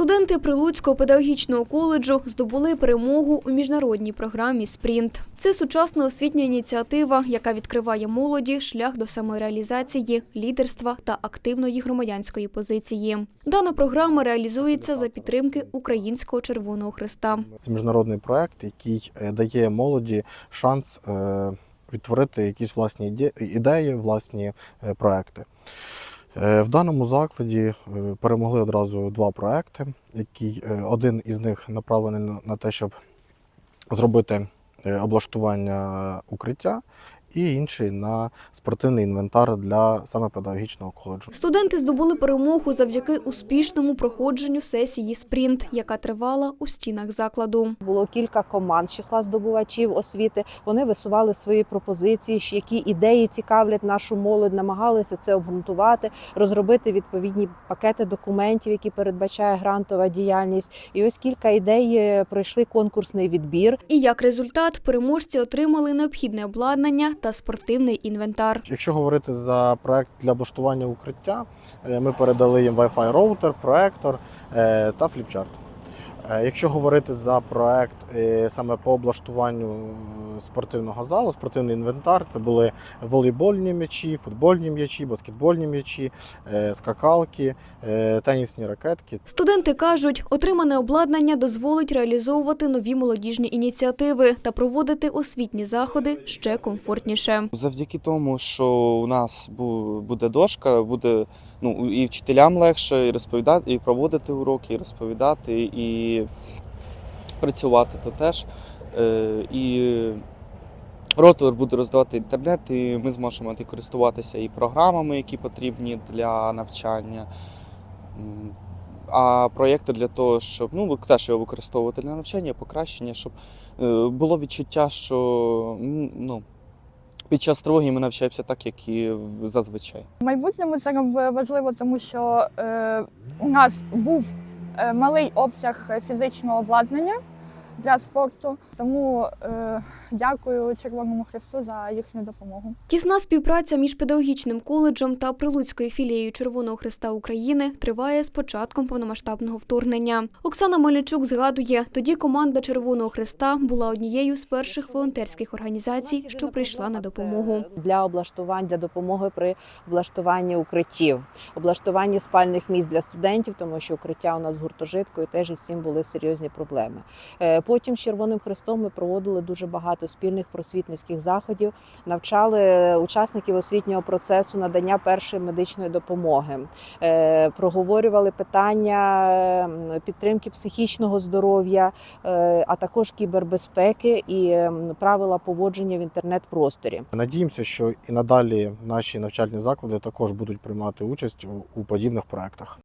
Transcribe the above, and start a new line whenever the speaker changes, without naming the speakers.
Студенти Прилуцького педагогічного коледжу здобули перемогу у міжнародній програмі Спринт. Це сучасна освітня ініціатива, яка відкриває молоді шлях до самореалізації, лідерства та активної громадянської позиції. Дана програма реалізується за підтримки Українського Червоного Христа.
Це міжнародний проект, який е, дає молоді шанс е, відтворити якісь власні іде- ідеї, власні е, проекти. Е, В даному закладі е, перемогли одразу два проекти, які е, один із них направлений на- те, щоб зробити облаштування укриття, і інший на спортивний інвентар для саме педагогічного коледжу.
Студенти здобули перемогу завдяки успішному проходженню сесії Спринт, яка тривала у стінах закладу.
Було кілька команд з числа здобувачів освіти. Вони висували свої пропозиції, які ідеї цікавлять нашу молодь, намагалися це обґрунтувати, розробити відповідні пакети документів, які передбачає грантова діяльність. І ось кілька ідей е, пройшли конкурсний відбір.
І як результат, переможці отримали необхідне обладнання та спортивний інвентар.
Якщо говорити за проект для облаштування укриття, е, ми передали їм Wi-Fi роутер, проектор е, та фліпчарт. Е, Якщо говорити за проект е, саме по облаштуванню е, спортивного залу, спортивний інвентар, це були волейбольні м'ячі, футбольні м'ячі, баскетбольні м'ячі, скакалки, тенісні ракетки.
Студенти кажуть, отримане обладнання дозволить реалізовувати нові молодіжні ініціативи та проводити освітні заходи ще комфортніше.
Завдяки тому, що у нас буде дошка, буде ну, і вчителям легше і розповідати, і проводити уроки, і розповідати, і працювати то теж. Е, І ротор буде роздавати інтернет, і ми зможемо користуватися і програмами, які потрібні для навчання. А проєкти для того, щоб ну, теж його використовувати для навчання, покращення, щоб е, було відчуття, що ну, під час тривоги ми навчаємося так, як і зазвичай.
В майбутньому це важливо, тому що е, у нас був малий обсяг фізичного обладнання для спорту. Тому е, дякую Червоному Христу за їхню допомогу.
Тісна співпраця між педагогічним коледжем та Прилуцькою філією Червоного Христа України триває з початком повномасштабного вторгнення. Оксана Мельничук згадує, тоді команда Червоного Христа була однією з перших волонтерських організацій, що прийшла на допомогу.
для облаштувань для допомоги при облаштуванні укриттів, облаштуванні спальних місць для студентів, тому що укриття у нас з гуртожиткою теж із цим були серйозні проблеми. Потім з Червоним Хрестом ми проводили дуже багато спільних просвітницьких заходів, навчали учасників освітнього процесу надання першої медичної допомоги, Е, проговорювали питання підтримки психічного здоров'я, е, а також кібербезпеки і правила поводження в інтернет-просторі.
Надіємося, що і надалі наші навчальні заклади також будуть приймати участь у подібних проектах.